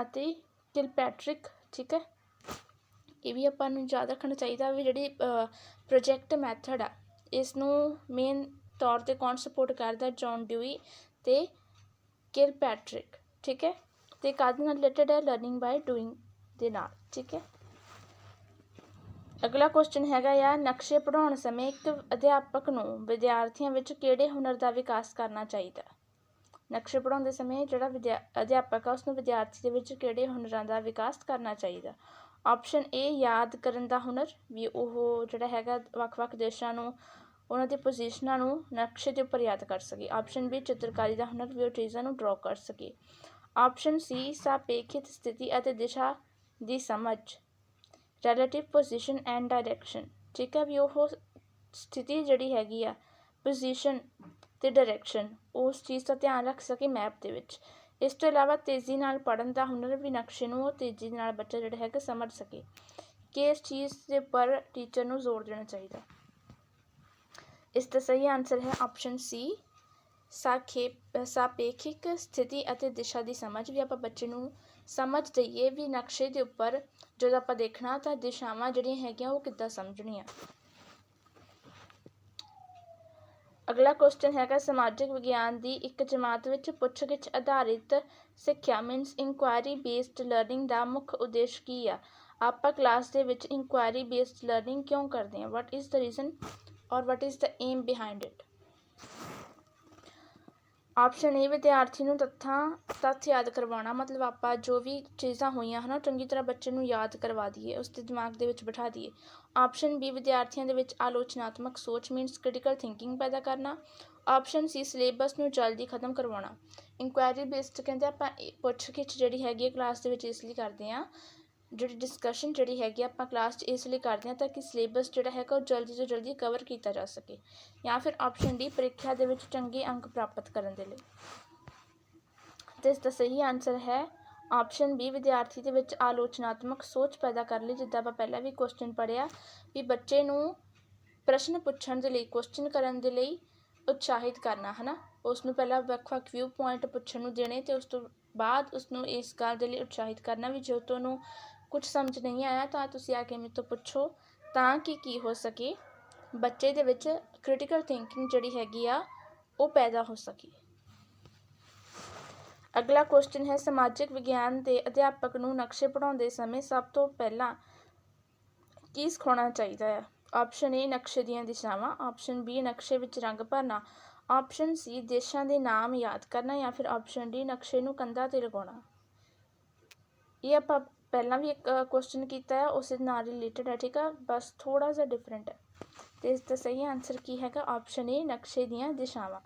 ਅਤੇ ਕਿਲਪੈਟ੍ਰਿਕ, ਠੀਕ ਹੈ? ਇਹ ਵੀ ਆਪਾਂ ਨੂੰ ਯਾਦ ਰੱਖਣਾ ਚਾਹੀਦਾ ਵੀ ਜਿਹੜੀ ਪ੍ਰੋਜੈਕਟ ਮੈਥਡ ਆ ਇਸ ਨੂੰ ਮੇਨ ਤੌਰ ਤੇ ਕੌਣ ਸਪੋਰਟ ਕਰਦਾ? ਜੌਨ ਡਿਊਈ ਤੇ ਕਿਲਪੈਟ੍ਰਿਕ, ਠੀਕ ਹੈ? ਤੇ ਕਾਹਦੇ ਨਾਲ ਰਿਲੇਟਡ ਹੈ? ਲਰਨਿੰਗ ਬਾਈ ਡੂਇੰਗ ਦੇ ਨਾਲ, ਠੀਕ ਹੈ? ਅਗਲਾ ਕੁਐਸਚਨ ਹੈਗਾ ਆ, ਨਕਸ਼ੇ ਪੜਾਉਣ ਸਮੇਂ ਇੱਕ ਅਧਿਆਪਕ ਨੂੰ ਵਿਦਿਆਰਥੀਆਂ ਵਿੱਚ ਕਿਹੜੇ ਹੁਨਰ ਦਾ ਵਿਕਾਸ ਕਰਨਾ ਚਾਹੀਦਾ? ਨਕਸ਼ੇ ਪੜ੍ਹਾਉਂਦੇ ਸਮੇਂ ਜਿਹੜਾ ਵਿਦਿਆ, ਅਧਿਆਪਕ ਆ, ਉਸਨੂੰ ਵਿਦਿਆਰਥੀ ਦੇ ਵਿੱਚ ਕਿਹੜੇ ਹੁਨਰਾਂ ਦਾ ਵਿਕਾਸ ਕਰਨਾ ਚਾਹੀਦਾ? ਆਪਸ਼ਨ ਏ ਯਾਦ ਕਰਨ ਦਾ ਹੁਨਰ, ਵੀ ਉਹ ਜਿਹੜਾ ਹੈਗਾ ਵੱਖ-ਵੱਖ ਦੇਸ਼ਾਂ ਨੂੰ, ਉਹਨਾਂ ਦੇ ਪੁਜੀਸ਼ਨਾਂ ਨੂੰ ਨਕਸ਼ੇ ਦੇ ਉੱਪਰ ਯਾਦ ਕਰ ਸਕੇ। ਆਪਸ਼ਨ ਬੀ ਚਿੱਤਰਕਾਰੀ ਦਾ ਹੁਨਰ, ਵੀ ਉਹ ਚੀਜ਼ਾਂ ਨੂੰ ਡਰਾ ਕਰ ਸਕੇ। ਆਪਸ਼ਨ ਸੀ ਸਾਪੇਖਿਤ ਸਥਿਤੀ ਅਤੇ ਦਿਸ਼ਾ ਦੀ ਸਮਝ ਰਿਲੇਟਿਵ ਪੋਜੀਸ਼ਨ ਐਂਡ ਡਾਇਰੈਕਸ਼ਨ ਠੀਕ ਹੈ ਵੀ ਉਹ ਸਥਿਤੀ ਜਿਹੜੀ ਹੈਗੀ ਆ ਪੋਜੀਸ਼ਨ ਅਤੇ ਡਾਇਰੈਕਸ਼ਨ ਉਸ ਚੀਜ਼ ਦਾ ਧਿਆਨ ਰੱਖ ਸਕੇ ਮੈਪ ਦੇ ਵਿੱਚ। ਇਸ ਤੋਂ ਇਲਾਵਾ ਤੇਜ਼ੀ ਨਾਲ ਪੜ੍ਹਨ ਦਾ ਹੁਨਰ ਵੀ ਨਕਸ਼ੇ ਨੂੰ ਉਹ ਤੇਜ਼ੀ ਨਾਲ ਬੱਚਾ ਜਿਹੜਾ ਹੈਗਾ ਸਮਝ ਸਕੇ, ਕਿ ਇਸ ਚੀਜ਼ ਦੇ ਉੱਪਰ ਟੀਚਰ ਨੂੰ ਜ਼ੋਰ ਦੇਣਾ ਚਾਹੀਦਾ। ਇਸ ਦਾ ਸਹੀ ਆਨਸਰ ਹੈ ਆਪਸ਼ਨ ਸੀ ਸਾਖੇਪ ਸਾਪੇਖਿਕ ਸਥਿਤੀ ਅਤੇ ਦਿਸ਼ਾ ਦੀ ਸਮਝ। ਵੀ ਆਪਾਂ ਬੱਚੇ ਨੂੰ ਸਮਝ ਦਈਏ ਵੀ ਨਕਸ਼ੇ ਦੇ ਉੱਪਰ ਜਦੋਂ ਆਪਾਂ ਦੇਖਣਾ ਤਾਂ ਦਿਸ਼ਾਵਾਂ ਜਿਹੜੀਆਂ ਹੈਗੀਆਂ ਉਹ ਕਿੱਦਾਂ ਸਮਝਣੀਆਂ। ਅਗਲਾ ਕੁਐਸਚਨ ਹੈਗਾ, ਸਮਾਜਿਕ ਵਿਗਿਆਨ ਦੀ ਇੱਕ ਜਮਾਤ ਵਿੱਚ ਪੁੱਛਗਿੱਛ ਆਧਾਰਿਤ ਸਿੱਖਿਆ ਮੀਨਸ ਇਨਕੁਆਇਰੀ ਬੇਸਡ ਲਰਨਿੰਗ ਦਾ ਮੁੱਖ ਉਦੇਸ਼ ਕੀ ਆ? ਆਪਾਂ ਕਲਾਸ ਦੇ ਵਿੱਚ ਇਨਕੁਆਇਰੀ ਬੇਸਡ ਲਰਨਿੰਗ ਕਿਉਂ ਕਰਦੇ ਹਾਂ? What is the reason or what is the aim behind it option A ਵਿਦਿਆਰਥੀ ਨੂੰ ਤੱਥਾਂ ਤੱਥ ਯਾਦ ਕਰਵਾਉਣਾ, ਮਤਲਬ ਆਪਾਂ ਜੋ ਵੀ ਚੀਜ਼ਾਂ ਹੋਈਆਂ ਹਨ, ਉਹ ਚੰਗੀ ਤਰ੍ਹਾਂ ਬੱਚੇ ਨੂੰ ਯਾਦ ਕਰਵਾ ਦਈਏ ਉਸ ਦੇ ਦਿਮਾਗ ਦੇ ਵਿੱਚ ਬਿਠਾ ਦਈਏ। ਆਪਸ਼ਨ ਬੀ ਵਿਦਿਆਰਥੀਆਂ ਦੇ ਵਿੱਚ ਆਲੋਚਨਾਤਮਕ ਸੋਚ ਮੀਨਸ ਕ੍ਰਿਟੀਕਲ ਥਿੰਕਿੰਗ ਪੈਦਾ ਕਰਨਾ। ਆਪਸ਼ਨ ਸੀ ਸਿਲੇਬਸ ਨੂੰ ਜਲਦੀ ਖਤਮ ਕਰਵਾਉਣਾ। ਇਨਕੁਆਇਰੀ ਬੇਸਡ ਕਹਿੰਦੇ ਆਪਾਂ ਪੁੱਛ ਗਿੱਛ ਜਿਹੜੀ ਹੈਗੀ ਹੈ ਕਲਾਸ ਦੇ ਵਿੱਚ ਇਸ ਲਈ ਕਰਦੇ ਆ ਜਿਹੜੀ ਡਿਸਕਸ਼ਨ ਜਿਹੜੀ ਹੈਗੀ ਆਪਾਂ ਕਲਾਸ 'ਚ ਇਸ ਲਈ ਕਰਦੇ ਹਾਂ ਤਾਂ ਕਿ ਸਿਲੇਬਸ ਜਿਹੜਾ ਹੈਗਾ ਉਹ ਜਲਦੀ ਤੋਂ ਜਲਦੀ ਕਵਰ ਕੀਤਾ ਜਾ ਸਕੇ ਜਾਂ ਫਿਰ ਆਪਸ਼ਨ ਡੀ ਪ੍ਰੀਖਿਆ ਦੇ ਵਿੱਚ ਚੰਗੇ ਅੰਕ ਪ੍ਰਾਪਤ ਕਰਨ ਦੇ ਲਈ। ਤੇ ਇਸ ਦਾ ਸਹੀ ਆਨਸਰ ਹੈ ਆਪਸ਼ਨ ਬੀ ਵਿਦਿਆਰਥੀ ਦੇ ਵਿੱਚ ਆਲੋਚਨਾਤਮਕ ਸੋਚ ਪੈਦਾ ਕਰਨ ਲਈ, ਜਿੱਦਾਂ ਆਪਾਂ ਪਹਿਲਾਂ ਵੀ ਕੁਐਸਚਨ ਪੜਿਆ ਵੀ ਬੱਚੇ ਨੂੰ ਪ੍ਰਸ਼ਨ ਪੁੱਛਣ ਦੇ ਲਈ ਕੁਐਸਚਨ ਕਰਨ ਦੇ ਲਈ ਉਤਸ਼ਾਹਿਤ ਕਰਨਾ, ਹਨਾ? ਉਸ ਨੂੰ ਪਹਿਲਾਂ ਵੱਖ-ਵੱਖ ਵਿਊ ਪੁਆਇੰਟ ਪੁੱਛਣ ਨੂੰ ਦੇਣੇ ਤੇ ਉਸ ਤੋਂ ਬਾਅਦ ਉਸ ਨੂੰ ਇਸ ਗੱਲ ਦੇ ਲਈ ਉਤਸ਼ਾਹਿਤ ਕਰਨਾ ਵੀ ਜੋ ਤੁਹਾਨੂੰ ਕੁਝ ਸਮਝ ਨਹੀਂ ਆਇਆ, ਤਾਂ ਤੁਸੀਂ ਆ ਕੇ ਮੇਰੇ ਤੋਂ ਪੁੱਛੋ ਤਾਂ ਕਿ ਕੀ ਹੋ ਸਕੇ। ਬੱਚੇ ਦੇ ਵਿੱਚ ਕ੍ਰਿਟੀਕਲ ਥਿੰਕਿੰਗ ਜਿਹੜੀ ਹੈਗੀ ਆ, ਉਹ ਪੈਦਾ ਹੋ ਸਕੇ। ਅਗਲਾ ਕੁਐਸਚਨ ਹੈ, ਸਮਾਜਿਕ ਵਿਗਿਆਨ ਦੇ ਅਧਿਆਪਕ ਨੂੰ ਨਕਸ਼ੇ ਪੜਾਉਂਦੇ ਸਮੇਂ ਸਭ ਤੋਂ ਪਹਿਲਾਂ ਕੀ ਸਿਖਾਉਣਾ ਚਾਹੀਦਾ ਹੈ? ਆਪਸ਼ਨ ਏ ਨਕਸ਼ੇ ਦੀਆਂ ਦਿਸ਼ਾਵਾਂ। ਆਪਸ਼ਨ ਬੀ ਨਕਸ਼ੇ ਵਿੱਚ ਰੰਗ ਭਰਨਾ। ਆਪਸ਼ਨ ਸੀ ਦੇਸ਼ਾਂ ਦੇ ਨਾਮ ਯਾਦ ਕਰਨਾ ਜਾਂ ਫਿਰ ਆਪਸ਼ਨ ਡੀ ਨਕਸ਼ੇ ਨੂੰ ਕੰਧਾਂ ਤੇ ਲਗਾਉਣਾ। ਇਹ ਆਪਾਂ ਪਹਿਲਾਂ ਵੀ ਇੱਕ ਕੁਐਸਚਨ ਕੀਤਾ ਹੈ, ਉਸ ਨਾਲ ਰਿਲੇਟਡ ਹੈ, ਠੀਕ ਆ? ਬਸ ਥੋੜਾ ਜਿਹਾ ਡਿਫਰੈਂਟ ਹੈ। ਤੇ ਇਸ ਦਾ ਸਹੀ ਆਨਸਰ ਕੀ ਹੈਗਾ? ਆਪਸ਼ਨ ਏ ਨਕਸ਼ੇ ਦੀਆਂ ਦਿਸ਼ਾਵਾਂ।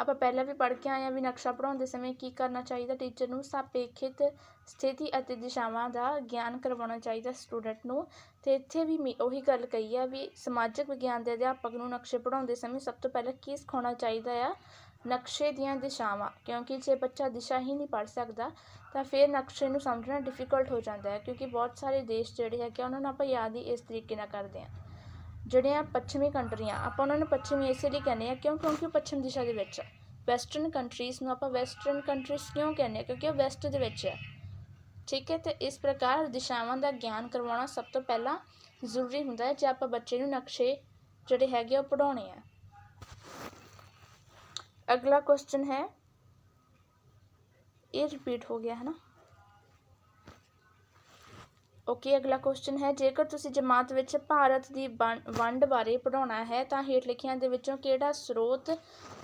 ਆਪਾਂ ਪਹਿਲਾਂ ਵੀ ਪੜ੍ਹ ਕੇ ਆਏ ਹਾਂ ਵੀ ਨਕਸ਼ਾ ਪੜ੍ਹਾਉਂਦੇ ਸਮੇਂ ਕੀ ਕਰਨਾ ਚਾਹੀਦਾ? ਟੀਚਰ ਨੂੰ ਸਾਪੇਖਿਤ ਸਥਿਤੀ ਅਤੇ ਦਿਸ਼ਾਵਾਂ ਦਾ ਗਿਆਨ ਕਰਵਾਉਣਾ ਚਾਹੀਦਾ ਸਟੂਡੈਂਟ ਨੂੰ। ਤੇ ਇੱਥੇ ਵੀ ਮੀ- ਉਹੀ ਗੱਲ ਕਹੀ ਆ ਵੀ ਸਮਾਜਿਕ ਵਿਗਿਆਨ ਦੇ ਅਧਿਆਪਕ ਨੂੰ ਨਕਸ਼ੇ ਪੜ੍ਹਾਉਂਦੇ ਸਮੇਂ ਸਭ ਤੋਂ ਪਹਿਲਾਂ ਕੀ ਸਿਖਾਉਣਾ ਚਾਹੀਦਾ ਆ? ਨਕਸ਼ੇ ਦੀਆਂ ਦਿਸ਼ਾਵਾਂ, ਕਿਉਂਕਿ ਜੇ ਬੱਚਾ ਦਿਸ਼ਾ ਹੀ ਨਹੀਂ ਪੜ੍ਹ ਸਕਦਾ ਤਾਂ ਫਿਰ ਨਕਸ਼ੇ ਨੂੰ ਸਮਝਣਾ ਡਿਫਿਕਲਟ ਹੋ ਜਾਂਦਾ ਹੈ ਕਿਉਂਕਿ ਬਹੁਤ ਸਾਰੇ ਦੇਸ਼ ਜਿਹੜੇ ਹੈਗੇ ਆ, ਉਹਨਾਂ ਨੂੰ ਆਪਾਂ ਯਾਦ ਹੀ ਇਸ ਤਰੀਕੇ ਨਾਲ ਕਰਦੇ ਹਾਂ। ਜਿਹੜੀਆਂ ਪੱਛਮੀ ਕੰਟਰੀਆਂ ਆਪਾਂ ਉਹਨਾਂ ਨੂੰ ਪੱਛਮੀ ਇਸੇ ਲਈ ਕਹਿੰਦੇ ਆ ਕਿਉਂ ਕਿਉਂਕਿ ਉਹ ਪੱਛਮ ਦਿਸ਼ਾ ਦੇ ਵਿੱਚ ਆ। ਵੈਸਟਰਨ ਕੰਟਰੀਜ਼ ਨੂੰ ਆਪਾਂ ਵੈਸਟਰਨ ਕੰਟਰੀਜ਼ ਕਿਉਂ ਕਹਿੰਦੇ ਆ ਕਿਉਂਕਿ ਉਹ ਵੈਸਟ ਦੇ ਵਿੱਚ ਹੈ ਠੀਕ ਹੈ ਤੇ ਇਸ ਪ੍ਰਕਾਰ ਦਿਸ਼ਾਵਾਂ ਦਾ ਗਿਆਨ ਕਰਵਾਉਣਾ ਸਭ ਤੋਂ ਪਹਿਲਾਂ ਜ਼ਰੂਰੀ ਹੁੰਦਾ ਹੈ ਜੇ ਆਪਾਂ ਬੱਚੇ ਨੂੰ ਨਕਸ਼ੇ ਜਿਹੜੇ ਹੈਗੇ ਆ ਉਹ ਪੜਾਉਣੇ ਆ। ਅਗਲਾ ਕੁਐਸਚਨ ਹੈ ਇਹ ਰਿਪੀਟ ਹੋ ਗਿਆ ਹੈ ਨਾ ਓਕੇ ਅਗਲਾ ਕੁਐਸਚਨ ਹੈ ਜੇਕਰ ਤੁਸੀਂ ਜਮਾਤ ਵਿੱਚ ਭਾਰਤ ਦੀ ਵੰ- ਵੰਡ ਬਾਰੇ ਪੜਾਉਣਾ ਹੈ ਤਾਂ ਹੇਠ ਲਿਖਿਆਂ ਦੇ ਵਿੱਚੋਂ ਕਿਹੜਾ ਸਰੋਤ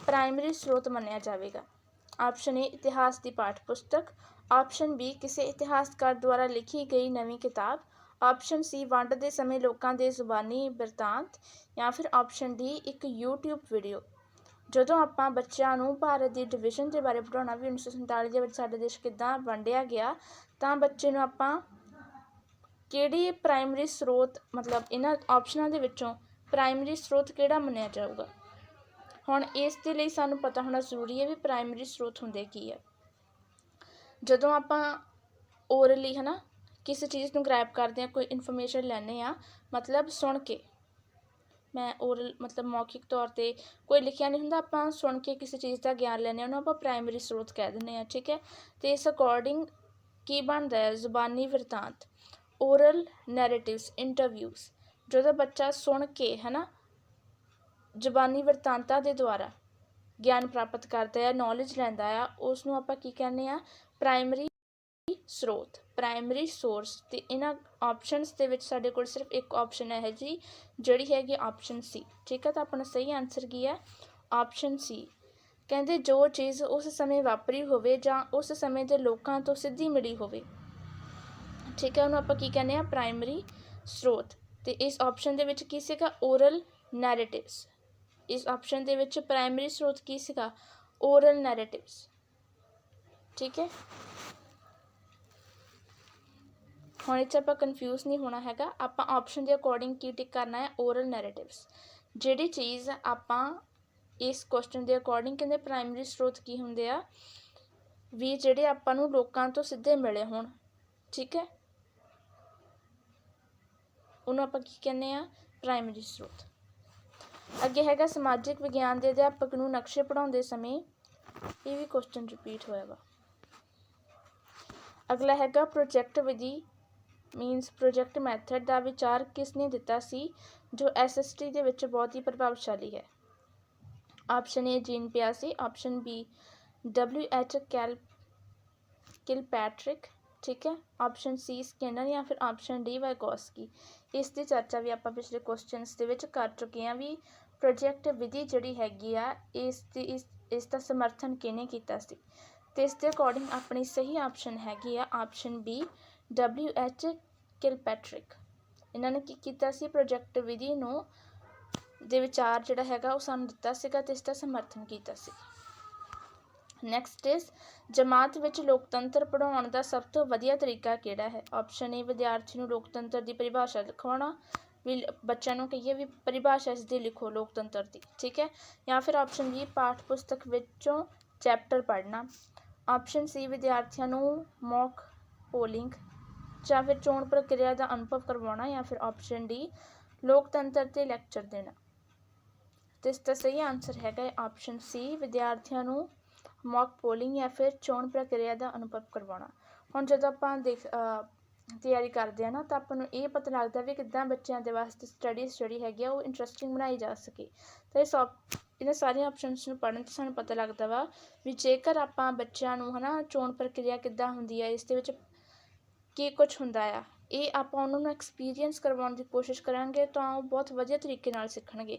ਪ੍ਰਾਇਮਰੀ ਸਰੋਤ ਮੰਨਿਆ ਜਾਵੇਗਾ ਆਪਸ਼ਨ ਏ ਇਤਿਹਾਸ ਦੀ ਪਾਠ ਪੁਸਤਕ ਆਪਸ਼ਨ ਬੀ ਕਿਸੇ ਇਤਿਹਾਸਕਾਰ ਦੁਆਰਾ ਲਿਖੀ ਗਈ ਨਵੀਂ ਕਿਤਾਬ ਆਪਸ਼ਨ ਸੀ ਵੰਡ ਦੇ ਸਮੇਂ ਲੋਕਾਂ ਦੇ ਜ਼ੁਬਾਨੀ ਬਿਰਤਾਂਤ ਜਾਂ ਫਿਰ ਆਪਸ਼ਨ ਡੀ ਇੱਕ YouTube ਵੀਡੀਓ ਜਦੋਂ ਆਪਾਂ ਬੱਚਿਆਂ ਨੂੰ ਭਾਰਤ ਦੀ ਡਿਵੀਜ਼ਨ ਦੇ ਬਾਰੇ ਪੜ੍ਹਾਉਣਾ ਵੀ 1947 ਦੇ ਵਿੱਚ ਸਾਡਾ ਦੇਸ਼ ਕਿੱਦਾਂ ਵੰਡਿਆ ਗਿਆ, ਤਾਂ ਬੱਚੇ ਨੂੰ ਆਪਾਂ ਕਿਹੜੀ ਪ੍ਰਾਇਮਰੀ ਸਰੋਤ, ਮਤਲਬ ਇਹਨਾਂ ਆਪਸ਼ਨਾਂ ਦੇ ਵਿੱਚੋਂ ਪ੍ਰਾਇਮਰੀ ਸਰੋਤ ਕਿਹੜਾ ਮੰਨਿਆ ਜਾਊਗਾ? ਹੁਣ ਇਸ ਦੇ ਲਈ ਸਾਨੂੰ ਪਤਾ ਹੋਣਾ ਜ਼ਰੂਰੀ ਹੈ ਵੀ ਪ੍ਰਾਇਮਰੀ ਸਰੋਤ ਹੁੰਦੇ ਕੀ ਹੈ। ਜਦੋਂ ਆਪਾਂ ਓਰਲੀ ਨਾ ਕਿਸੇ ਚੀਜ਼ ਨੂੰ ਗ੍ਰੈਬ ਕਰਦੇ ਆ ਕੋਈ ਇਨਫੋਰਮੇਸ਼ਨ ਲੈਣੇ ਆ ਮਤਲਬ ਸੁਣ ਕੇ ਮੈਂ ਓਰਲ ਮਤਲਬ ਮੌਖਿਕ ਤੌਰ ਤੇ ਕੋਈ ਲਿਖਿਆ ਨਹੀਂ ਹੁੰਦਾ, ਆਪਾਂ ਸੁਣ ਕੇ ਕਿਸੇ ਚੀਜ਼ ਦਾ ਗਿਆਨ ਲੈਣੇ ਉਹਨੂੰ ਆਪਾਂ ਪ੍ਰਾਇਮਰੀ ਸਰੋਤ ਕਹਿ ਦਿੰਦੇ ਹਾਂ, ਠੀਕ ਹੈ? ਅਤੇ ਇਸ ਅਕੋਰਡਿੰਗ ਕੀ ਬਣਦਾ ਹੈ? ਜ਼ੁਬਾਨੀ ਵਰਤਾਂਤ ਓਰਲ ਨੈਰੇਟਿਵਸ ਇੰਟਰਵਿਊਜ਼ ਜਦੋਂ ਬੱਚਾ ਸੁਣ ਕੇ ਹੈ ਨਾ ਜ਼ੁਬਾਨੀ ਵਰਤਾਂਤਾਂ ਦੇ ਦੁਆਰਾ ਗਿਆਨ ਪ੍ਰਾਪਤ ਕਰਦਾ ਹੈ ਨੌਲੇਜ ਲੈਂਦਾ ਆ ਉਸ ਨੂੰ ਆਪਾਂ ਕੀ ਕਹਿੰਦੇ ਆ ਪ੍ਰਾਇਮਰੀ ਸਰੋਤ ਪ੍ਰਾਇਮਰੀ ਸੋਰਸ ਅਤੇ ਇਹਨਾਂ ਆਪਸ਼ਨਸ ਦੇ ਵਿੱਚ ਸਾਡੇ ਕੋਲ ਸਿਰਫ ਇੱਕ ਆਪਸ਼ਨ ਹੈ ਜੀ, ਜਿਹੜੀ ਹੈਗੀ ਆਪਸ਼ਨ ਸੀ ਠੀਕ ਹੈ, ਤਾਂ ਆਪਣਾ ਸਹੀ ਆਨਸਰ ਕੀ ਹੈ? ਆਪਸ਼ਨ ਸੀ ਕਹਿੰਦੇ ਜੋ ਚੀਜ਼ ਉਸ ਸਮੇਂ ਵਾਪਰੀ ਹੋਵੇ ਜਾਂ ਉਸ ਸਮੇਂ ਦੇ ਲੋਕਾਂ ਤੋਂ ਸਿੱਧੀ ਮਿਲੀ ਹੋਵੇ। ਠੀਕ ਹੈ, ਉਹਨੂੰ ਆਪਾਂ ਕੀ ਕਹਿੰਦੇ ਆ ਪ੍ਰਾਇਮਰੀ ਸਰੋਤ। ਤੇ ਇਸ ਆਪਸ਼ਨ ਦੇ ਵਿੱਚ ਕੀ ਸੀਗਾ? ਓਰਲ ਨੈਰੇਟਿਵਸ ਇਸ ਆਪਸ਼ਨ ਦੇ ਵਿੱਚ ਪ੍ਰਾਇਮਰੀ ਸਰੋਤ ਕੀ ਸੀਗਾ? ਓਰਲ ਨੈਰੇਟਿਵਸ ਠੀਕ ਹੈ। ਹੁਣ ਇਹ 'ਚ ਆਪਾਂ ਕਨਫਿਊਜ਼ ਨਹੀਂ ਹੋਣਾ ਹੈਗਾ। ਆਪਾਂ ਆਪਸ਼ਨ ਦੇ ਅਕੋਰਡਿੰਗ ਕੀ ਟਿਕ ਕਰਨਾ ਹੈ? ਓਰਲ ਨੈਰੇਟਿਵਸ ਜਿਹੜੀ ਚੀਜ਼ ਆਪਾਂ ਇਸ ਕੁਐਸਚਨ ਦੇ ਅਕੋਰਡਿੰਗ ਕਹਿੰਦੇ ਪ੍ਰਾਇਮਰੀ ਸਰੋਤ ਕੀ ਹੁੰਦੇ ਆ? ਵੀ ਜਿਹੜੇ ਆਪਾਂ ਨੂੰ ਲੋਕਾਂ ਤੋਂ ਸਿੱਧੇ ਮਿਲੇ ਹੋਣ। ਠੀਕ ਹੈ? ਉਹਨੂੰ ਆਪਾਂ ਕੀ ਕਹਿੰਦੇ ਆ? ਪ੍ਰਾਇਮਰੀ ਸਰੋਤ। ਅੱਗੇ ਹੈਗਾ ਸਮਾਜਿਕ ਵਿਗਿਆਨ ਦੇ ਅਧਿਆਪਕ ਨੂੰ ਨਕਸ਼ੇ ਪੜਾਉਂਦੇ ਸਮੇਂ ਇਹ ਵੀ ਕੁਐਸਚਨ ਰਿਪੀਟ ਹੋਇਆ ਵਾ। ਅਗਲਾ ਹੈਗਾ ਪ੍ਰੋਜੈਕਟ ਵਿਧੀ। ਮੀਨਸ ਪ੍ਰੋਜੈਕਟ ਮੈਥਡ ਦਾ ਵਿਚਾਰ ਕਿਸ ਨੇ ਦਿੱਤਾ ਸੀ, ਜੋ ਐਸਐਸਟੀ ਦੇ ਵਿੱਚ ਬਹੁਤ ਹੀ ਪ੍ਰਭਾਵਸ਼ਾਲੀ ਹੈ। ਆਪਸ਼ਨ ਏ ਜੀਨ ਪਿਆਸੀ ਆਪਸ਼ਨ ਬੀ ਡਬਲਯੂ ਐਚ ਕੈਲ ਕਿਲਪੈਟ੍ਰਿਕ ਠੀਕ ਹੈ? ਆਪਸ਼ਨ ਸੀ ਸਕੈਨਰ ਜਾਂ ਫਿਰ ਆਪਸ਼ਨ ਡੀ ਵਾਈਗੋਸਕੀ ਇਸ ਦੀ ਚਰਚਾ ਵੀ ਆਪਾਂ ਪਿਛਲੇ ਕੁਐਸਚਨਸ ਦੇ ਵਿੱਚ ਕਰ ਚੁੱਕੇ ਹਾਂ ਵੀ ਪ੍ਰੋਜੈਕਟ ਵਿਧੀ ਜਿਹੜੀ ਹੈਗੀ ਆ, ਇਸ ਦੀ, ਇਸ ਇਸ ਦਾ ਸਮਰਥਨ ਕਿਹਨੇ ਕੀਤਾ ਸੀ? ਤੇ ਇਸ ਦੇ ਅਕੋਰਡਿੰਗ ਆਪਣੀ ਸਹੀ ਆਪਸ਼ਨ ਹੈਗੀ ਆ। Option B W H Kilpatrick ਇਹਨਾਂ ਨੇ ਕੀ ਕੀਤਾ ਸੀ? ਪ੍ਰੋਜੈਕਟ ਵਿਧੀ ਨੂੰ, ਦੇ ਵਿਚਾਰ ਜਿਹੜਾ ਹੈਗਾ ਉਹ ਸਾਨੂੰ ਦਿੱਤਾ ਸੀਗਾ ਤੇ ਇਸ ਦਾ ਸਮਰਥਨ ਕੀਤਾ ਸੀ। ਨੈਕਸਟ ਇਜ਼ ਜਮਾਤ ਵਿੱਚ ਲੋਕਤੰਤਰ ਪੜਾਉਣ ਦਾ ਸਭ ਤੋਂ ਵਧੀਆ ਤਰੀਕਾ ਕਿਹੜਾ ਹੈ? ਆਪਸ਼ਨ ਏ ਵਿਦਿਆਰਥੀ ਨੂੰ ਲੋਕਤੰਤਰ ਦੀ ਪਰਿਭਾਸ਼ਾ ਲਿਖਾਉਣਾ ਵੀ ਬੱਚਿਆਂ ਨੂੰ ਕਹੀਏ ਵੀ ਪਰਿਭਾਸ਼ਾ ਇਸ ਦੀ ਲਿਖੋ, ਲੋਕਤੰਤਰ ਦੀ। ਠੀਕ ਹੈ? ਜਾਂ ਫਿਰ ਆਪਸ਼ਨ ਬੀ ਪਾਠ ਪੁਸਤਕ ਵਿੱਚੋਂ ਚੈਪਟਰ ਪੜ੍ਹਨਾ। ਆਪਸ਼ਨ ਸੀ ਵਿਦਿਆਰਥੀਆਂ ਨੂੰ ਮੌਕ ਪੋਲਿੰਗ ਜਾਂ ਫਿਰ ਚੋਣ ਪ੍ਰਕਿਰਿਆ ਦਾ ਅਨੁਭਵ ਕਰਵਾਉਣਾ ਜਾਂ ਫਿਰ ਆਪਸ਼ਨ ਡੀ ਲੋਕਤੰਤਰ ਤੇ ਲੈਕਚਰ ਦੇਣਾ। ਤੇ ਇਸ ਦਾ ਸਹੀ ਆਨਸਰ ਹੈਗਾ ਆਪਸ਼ਨ ਸੀ ਵਿਦਿਆਰਥੀਆਂ ਨੂੰ ਮੌਕ ਪੋਲਿੰਗ ਜਾਂ ਫਿਰ ਚੋਣ ਪ੍ਰਕਿਰਿਆ ਦਾ ਅਨੁਭਵ ਕਰਵਾਉਣਾ। ਹੁਣ ਜਦੋਂ ਆਪਾਂ ਦੇਖ ਤਿਆਰੀ ਕਰਦੇ ਆ ਨਾ, ਤਾਂ ਆਪਾਂ ਨੂੰ ਇਹ ਪਤਾ ਲੱਗਦਾ ਵੀ ਕਿੱਦਾਂ ਬੱਚਿਆਂ ਦੇ ਵਾਸਤੇ ਸਟੱਡੀਜ਼ ਜਿਹੜੀ ਹੈਗੀ ਆ, ਉਹ ਇੰਟਰਸਟਿੰਗ ਬਣਾਈ ਜਾ ਸਕੇ। ਤਾਂ ਇਸ ਇਹਨਾਂ ਸਾਰੀਆਂ ਆਪਸ਼ਨਸ ਨੂੰ ਪੜ੍ਹਨ 'ਚ ਸਾਨੂੰ ਪਤਾ ਲੱਗਦਾ ਵਾ ਵੀ ਜੇਕਰ ਆਪਾਂ ਬੱਚਿਆਂ ਨੂੰ ਹਨਾ, ਚੋਣ ਪ੍ਰਕਿਰਿਆ ਕਿੱਦਾਂ ਹੁੰਦੀ ਹੈ ਇਸ ਦੇ ਵਿੱਚ ਕੀ ਕੁਛ ਹੁੰਦਾ ਆ। ਇਹ ਆਪਾਂ ਉਹਨਾਂ ਨੂੰ ਐਕਸਪੀਰੀਅੰਸ ਕਰਵਾਉਣ ਦੀ ਕੋਸ਼ਿਸ਼ ਕਰਾਂਗੇ ਤਾਂ ਉਹ ਬਹੁਤ ਵਧੀਆ ਤਰੀਕੇ ਨਾਲ ਸਿੱਖਣਗੇ।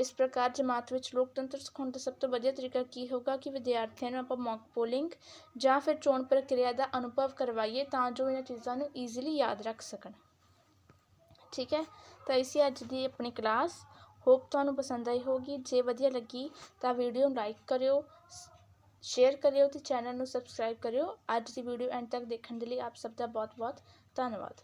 ਇਸ ਪ੍ਰਕਾਰ ਜਮਾਤ ਵਿੱਚ ਲੋਕਤੰਤਰ ਸਿਖਾਉਣ ਦਾ ਸਭ ਤੋਂ ਵਧੀਆ ਤਰੀਕਾ ਕੀ ਹੋਊਗਾ ਕਿ ਵਿਦਿਆਰਥੀਆਂ ਨੂੰ ਆਪਾਂ ਮੌਕ ਪੋਲਿੰਗ ਜਾਂ ਫਿਰ ਚੋਣ ਪ੍ਰਕਿਰਿਆ ਦਾ ਅਨੁਭਵ ਕਰਵਾਈਏ ਤਾਂ ਜੋ ਇਹਨਾਂ ਚੀਜ਼ਾਂ ਨੂੰ ਈਜ਼ੀਲੀ ਯਾਦ ਰੱਖ ਸਕਣ। ਠੀਕ ਹੈ? ਤਾਂ ਇਸੇ ਅੱਜ ਦੀ ਆਪਣੀ ਕਲਾਸ ਹੋਪ ਤੁਹਾਨੂੰ ਪਸੰਦ ਆਈ ਹੋਗੀ ਜੇ ਵਧੀਆ ਲੱਗੀ ਤਾਂ ਵੀਡੀਓ ਨੂੰ ਲਾਈਕ ਕਰਿਓ। ਸ਼ੇਅਰ ਕਰਿਓ ਅਤੇ ਚੈਨਲ ਨੂੰ ਸਬਸਕ੍ਰਾਈਬ ਕਰਿਓ। ਅੱਜ ਦੀ ਵੀਡੀਓ ਐਂਡ ਤੱਕ ਦੇਖਣ ਦੇ ਲਈ ਆਪ ਸਭ ਦਾ ਬਹੁਤ ਬਹੁਤ ਧੰਨਵਾਦ।